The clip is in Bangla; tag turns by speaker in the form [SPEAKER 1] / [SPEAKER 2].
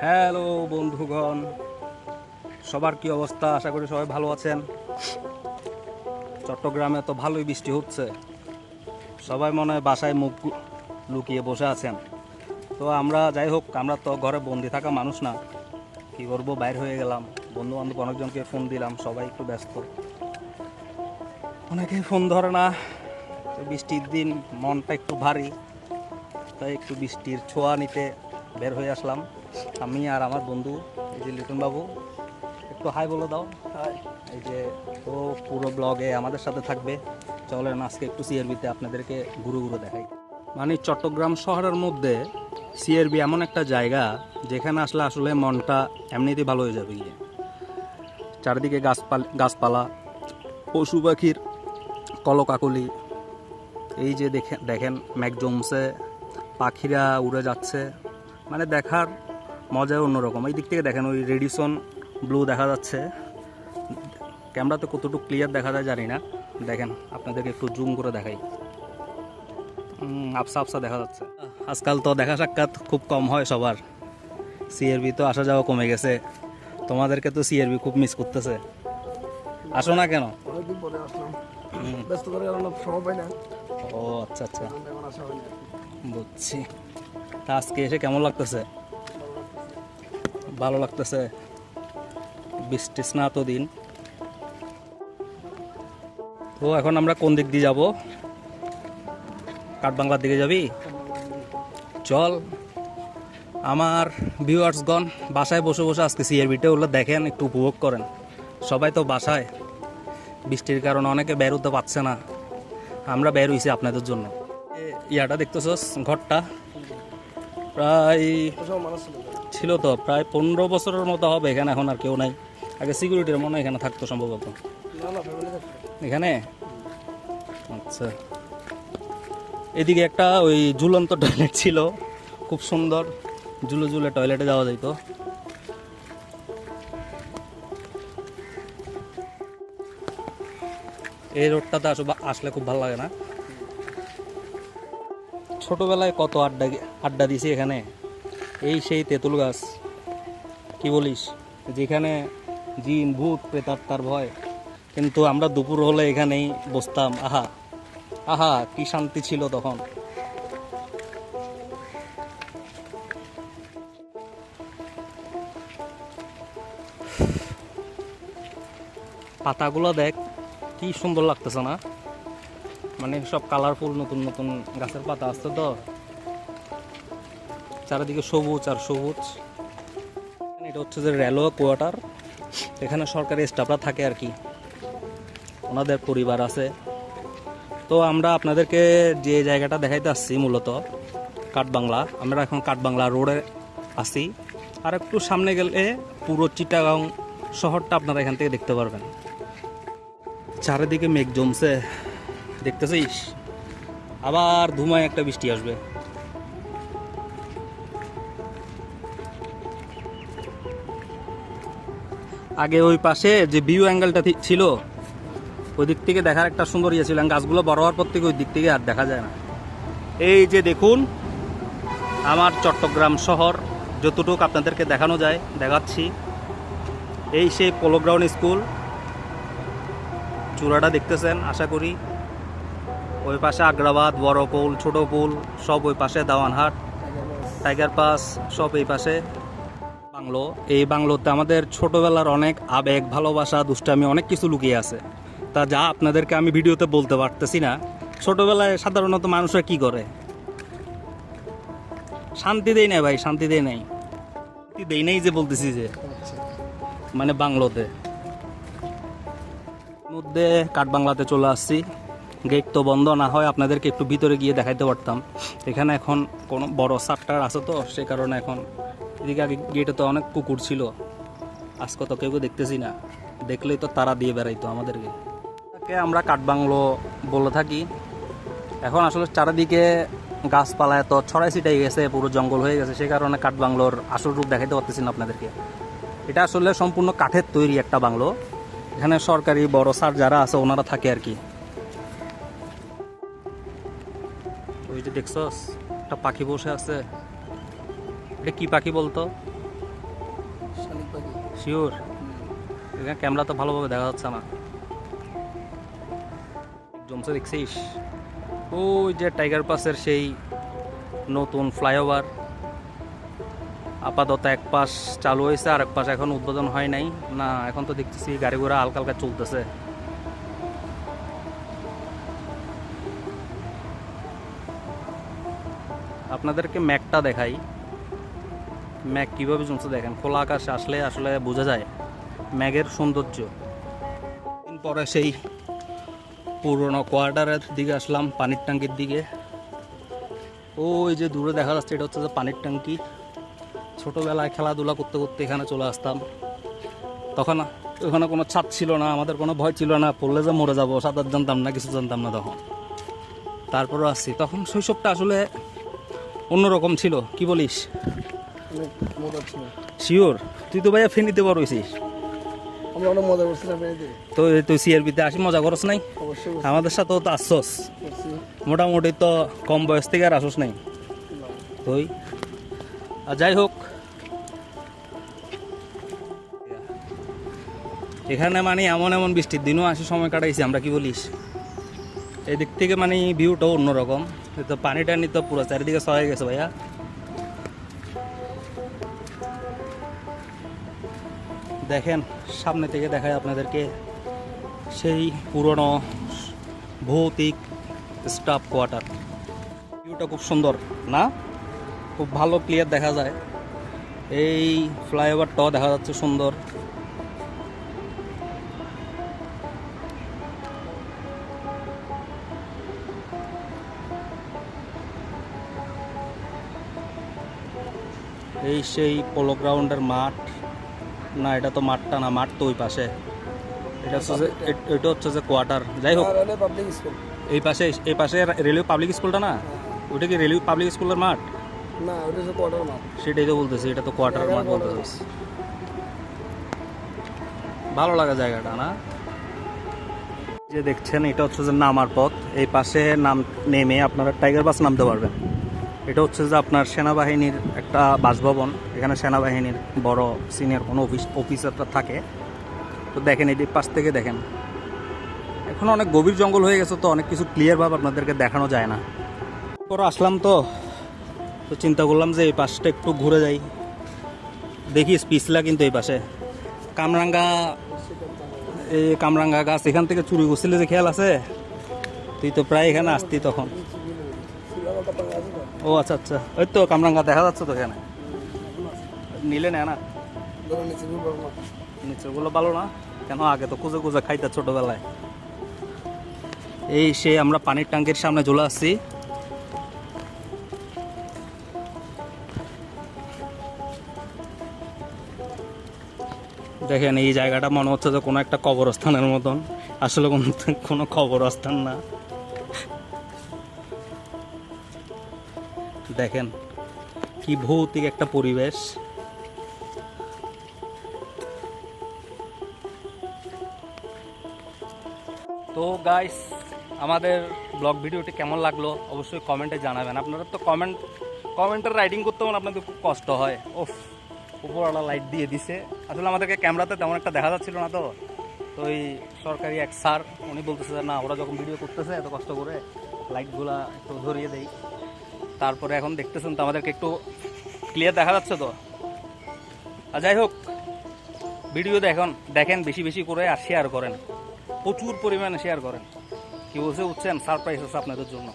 [SPEAKER 1] হ্যালো বন্ধুগণ। সবার কি অবস্থা? আশা করি সবাই ভালো আছেন। চট্টগ্রামে তো ভালোই বৃষ্টি হচ্ছে। সবাই মনে হয় বাসায় মুখ লুকিয়ে বসে আছেন। তো আমরা যাই হোক, আমরা তো ঘরে বন্দি থাকা মানুষ না। কি করব? বাইর হয়ে গেলাম। বন্ধু বান্ধব অনেকজনকে ফোন দিলাম। সবাই একটু ব্যস্ত। অনেকেই ফোন ধরে না। বৃষ্টির দিন মনটা একটু ভারী। তাই একটু বৃষ্টির ছোঁয়া নিতে বের হয়ে আসলাম। আমি আর আমার বন্ধু এই যে লিটন বাবু একটু হাই বলে দাও। এই যে ও পুরো ব্লগে আমাদের সাথে থাকবে। চলেন আজকে একটু সিআরবিতে আপনাদেরকে ঘুরে ঘুরে দেখাই। মানে চট্টগ্রাম শহরের মধ্যে সিআরবি এমন একটা জায়গা যেখানে আসলে আসলে মনটা এমনিতেই ভালো হয়ে যাবে গিয়ে। চারিদিকে গাছপালা গাছপালা পশু পাখির কলকাকলি। এই যে দেখে দেখেন ম্যাক জমসে পাখিরা উড়ে যাচ্ছে। মানে দেখার মজাই অন্যরকম। এই দিক থেকে দেখেন ওই রেডিসন ব্লু দেখা যাচ্ছে। ক্যামেরাতে কতটুকু ক্লিয়ার দেখা যায় জানি না। দেখেন আপনাদেরকে একটু জুম করে দেখাই। উম, আবসা আবসা দেখা যাচ্ছে। আজকাল তো দেখা সাক্ষাৎ খুব কম হয় সবার। সিআরবি তো আসা যাওয়া কমে গেছে। তোমাদেরকে তো সিআরবি খুব মিস করতেছে। আসো না কেন? ও আচ্ছা আচ্ছা। বুঝছি। তা আজকে এসে কেমন লাগতেছে? ভালো লাগতেছে। বৃষ্টি স্নাত দিন। তো এখন আমরা কোন দিক দিয়ে যাব? কাঠবাংলার দিকে যাবি? চল। আমার ভিউয়ার্সগণ বাসায় বসে বসে আজকে সিআরবিটা ওগুলো দেখেন, একটু উপভোগ করেন। সবাই তো বাসায়। বৃষ্টির কারণে অনেকে বের হতে পারছে না। আমরা বের হয়েছি আপনাদের জন্য। ইয়াটা দেখতেছস, ঘরটা? প্রায়
[SPEAKER 2] ছিল
[SPEAKER 1] তো, প্রায় পনেরো বছরের মতো হবে, এখানে এখন আর কেউ নাই। আগে সিকিউরিটির মনে এখানে থাকতো সম্ভবত। এখানে? আচ্ছা। এদিকে একটা ওই ঝুলন্ত টয়লেট ছিল, খুব সুন্দর। ঝুলে ঝুলে টয়লেটে যাওয়া যেত এই রোডটাতে আসলে আসলে খুব ভালো লাগে না। ছোটবেলায় কত আড্ডা আড্ডা দিছি এখানে? এই সেই তেঁতুল গাছ। কি বলিস? যেখানে জিন, ভূত প্রেতাত্মার ভয়। কিন্তু আমরা দুপুর হলে এখানেই বসতাম। আহা আহা, কি শান্তি ছিল তখন। পাতাগুলো দেখ, কি সুন্দর লাগতেছে না? মানে সব কালারফুল নতুন নতুন গাছের পাতা আসছে তো। চারিদিকে সবুজ আর সবুজ। এটা হচ্ছে যে রেলওয়ে কোয়ার্টার। এখানে সরকারি স্টাফরা থাকে আর কি। ওনাদের পরিবার আছে। তো আমরা আপনাদেরকে যে জায়গাটা দেখাইতে আসছি মূলত, কাঠবাংলা। আমরা এখন কাঠবাংলা রোডে আছি। আর একটু সামনে গেলে পুরো চিটাগাং শহরটা আপনারা এখান থেকে দেখতে পারবেন। চারিদিকে মেঘ জমছে। দেখতেছিস? আবার ধুমায় একটা বৃষ্টি আসবে। আগে ওই পাশে যে ভিউ অ্যাঙ্গেলটা ছিল ওই দিক থেকে দেখার একটা সুন্দর ইয়ে ছিল গাছগুলো বড় হওয়ার পর থেকে ওই দিক থেকে আর দেখা যায় না। এই যে দেখুন, আমার চট্টগ্রাম শহর, যতটুকু আপনাদেরকে দেখানো যায়, দেখাচ্ছি। এই সেই পোলো গ্রাউন্ড স্কুল চূড়াটা দেখতেছেন, আশা করি। ওই পাশে আগ্রাবাদ, বড় পুল, ছোটো পুল, সব ওই পাশে দাওয়ানহাট, টাইগার পাস, সব এই পাশে। বাংলো। এই বাংলোতে আমাদের ছোটবেলার অনেক আবেগ, ভালোবাসা, দুষ্টামি, অনেক কিছু লুকিয়ে আছে। তা যা আপনাদেরকে আমি ভিডিওতে বলতে পারতেছি না। ছোটবেলায় সাধারণত মানুষরা কি করে? শান্তি দেই নাই ভাই, শান্তি দেই নাই। শান্তি দেই নাই যে বলতেছি যে। মানে বাংলোতে। মধ্যে কাঠবাংলাতে চলে আসছি। গেট তো বন্ধ, না হয় আপনাদেরকে একটু ভিতরে গিয়ে দেখাইতে পারতাম। এখানে এখন কোনো বড় সাপটার আছে তো, সে কারণে এখন এদিকে আগে গেটে তো অনেক কুকুর ছিল। আজকে তো কেউ দেখতেছি না। দেখলেই তো তারা দিয়ে বেড়াইতো আমাদেরকে। তাকে আমরা কাঠবাংলো বলে থাকি। এখন আসলে চারিদিকে গাছপালা এত ছড়াই ছিটাই গেছে, পুরো জঙ্গল হয়ে গেছে। সে কারণে কাঠবাংলোর আসল রূপ দেখাইতে পারতেছি না আপনাদেরকে। এটা আসলে সম্পূর্ণ কাঠের তৈরি একটা বাংলো। এখানে সরকারি বড় স্যার যারা আছে, ওনারা থাকে আর কি। ওই যে একটা পাখি বসে আছে। এটা কি পাখি বলতো? শিওর এখানে ক্যামেরা তো ভালোভাবে দেখা যাচ্ছে না জমসে দেখছিস ওই যে টাইগার পাসের সেই নতুন ফ্লাইওভার। আপাতত এক পাশ চালু হয়েছে আর এক পাশ এখন উদ্বোধন হয় নাই। না এখন তো দেখতেছি গাড়ি ঘোড়া হালকা হালকা চলতেছে। আপনাদেরকে ম্যাকটা দেখাই। ম্যাগ কীভাবে জমছে দেখেন? খোলা আকাশ আসলে আসলে বোঝা যায় ম্যাগের সৌন্দর্য। পরে সেই পুরনো কোয়ার্টারের দিকে আসলাম, পানির ট্যাঙ্কির দিকে। ওই যে দূরে দেখা যাচ্ছে, এটা হচ্ছে যে পানির ট্যাঙ্কি। ছোটোবেলায় খেলাধুলা করতে করতে এখানে চলে আসতাম। তখন ওখানে কোনো ছাদ ছিল না, আমাদের কোনো ভয় ছিল না, পড়লে যে মরে যাব, সাঁতার জানতাম না, কিছু জানতাম না তখন। তারপরও আসছি। তখন শৈশবটা আসলে অন্যরকম ছিল, কি বলিস?
[SPEAKER 2] মজা ছিল
[SPEAKER 1] শিওর তুই তো ভাইয়া ফেনিতে বড় হয়েছিস
[SPEAKER 2] আমরা অনেক মজা করছিলাম এতে
[SPEAKER 1] তো তুই সিআরপিতে আসি মজা করস নাই?
[SPEAKER 2] অবশ্যই
[SPEAKER 1] আমাদের সাথেও তো আসছস। মোটামুটি তো কম বয়স থেকে আর আসস নাই। তুই? আর যাই হোক। এখানে মানে এমন এমন বৃষ্টির দিনও আসি সময় কাটাইছি আমরা কি বলিস? এদিক থেকে মানে ভিউটাও অন্যরকম। তো পানি টানি তো পুরো চারিদিকে সহায় গেছে ভাইয়া। দেখেন, সামনে থেকে দেখায় আপনাদেরকে সেই পুরনো ভৌতিক স্টাফ কোয়ার্টার। ভিউটা খুব সুন্দর, না? খুব ভালো ক্লিয়ার দেখা যায়। এই ফ্লাইওভারটাও দেখা যাচ্ছে সুন্দর। এই সেই পোলো গ্রাউন্ডের মাঠ। না এটা তো মাঠটা না মাঠ তো ওই পাশে। এটা হচ্ছে যে এটা হচ্ছে যে কোয়ার্টার যাই হোক এই পাশে এই পাশে রেলওয়ে পাবলিক স্কুলটা না? ওইটা কি রেলওয়ে পাবলিক স্কুলের মাঠ?
[SPEAKER 2] না ওটা হচ্ছে কোয়ার্টার মাঠ।
[SPEAKER 1] সেটাই তো বলতেছি এটা তো কোয়ার্টার মাঠ। বলতেছি। ভালো লাগা জায়গাটা না? যে দেখছেন এটা হচ্ছে যে নামার পথ। এই পাশে নাম নেমে আপনারা টাইগার বাস নামতে পারবেন। এটা হচ্ছে যে আপনার সেনাবাহিনীর একটা বাসভবন। এখানে সেনাবাহিনীর বড় সিনিয়র কোনো অফিস অফিসারটা থাকে। তো দেখেন এই পাশ থেকে দেখেন। এখন অনেক গভীর জঙ্গল হয়ে গেছে তো অনেক কিছু ক্লিয়ারভাবে আপনাদেরকে দেখানো যায় না। পরে আসলাম তো তো চিন্তা করলাম যে এই পাশটা একটু ঘুরে যাই। দেখি পিছলা কিন্তু এই পাশে। কামরাঙ্গা, এই কামরাঙ্গা গাছ এখান থেকে চুরি করছিলে যে খেয়াল আছে? তুই তো প্রায় এখানে আসতি তখন। ও আচ্ছা আচ্ছা। ওই তো কামরাঙ্গা, দেখা যাচ্ছে তো এখানে। নিলে না না? নিচেগুলো ভালো না? কেন? আগে তো খুঁজে খুঁজে খাইতে ছোটোবেলায়। এই সে আমরা পানির ট্যাঙ্কের সামনে চলে আসছি। দেখেন, এই জায়গাটা মনে হচ্ছে যে কোনো একটা কবরস্থানের মতন। আসলে কোনো কোনো কবরস্থান না। দেখেন কি ভৌতিক একটা পরিবেশ। তো গাইস আমাদের ব্লগ ভিডিওটি কেমন লাগল অবশ্যই কমেন্টে জানাবেন। আপনারা তো কমেন্ট কমেন্টের রাইডিং করতে আমার আপনাদের খুব কষ্ট হয়। ওফ উপরওয়ালা লাইট দিয়ে দিছে। আসলে আমাদেরকে ক্যামেরাতে তেমন একটা দেখা যাচ্ছিল না তো। তো ওই সরকারি এক স্যার উনি বলতেছে না, ওরা যখন ভিডিও করতেছে, এত কষ্ট করে লাইটগুলা একটু ধরিয়ে দেই। তারপরে এখন দেখতেছেন তো আমাদেরকে একটু ক্লিয়ার দেখা যাচ্ছে তো। আর যাই হোক ভিডিও দেখুন, দেখেন বেশি বেশি করে আর শেয়ার করেন। প্রচুর পরিমাণে শেয়ার করেন। কি বলছে উঠছেন সারপ্রাইজ আছে আপনাদের জন্য।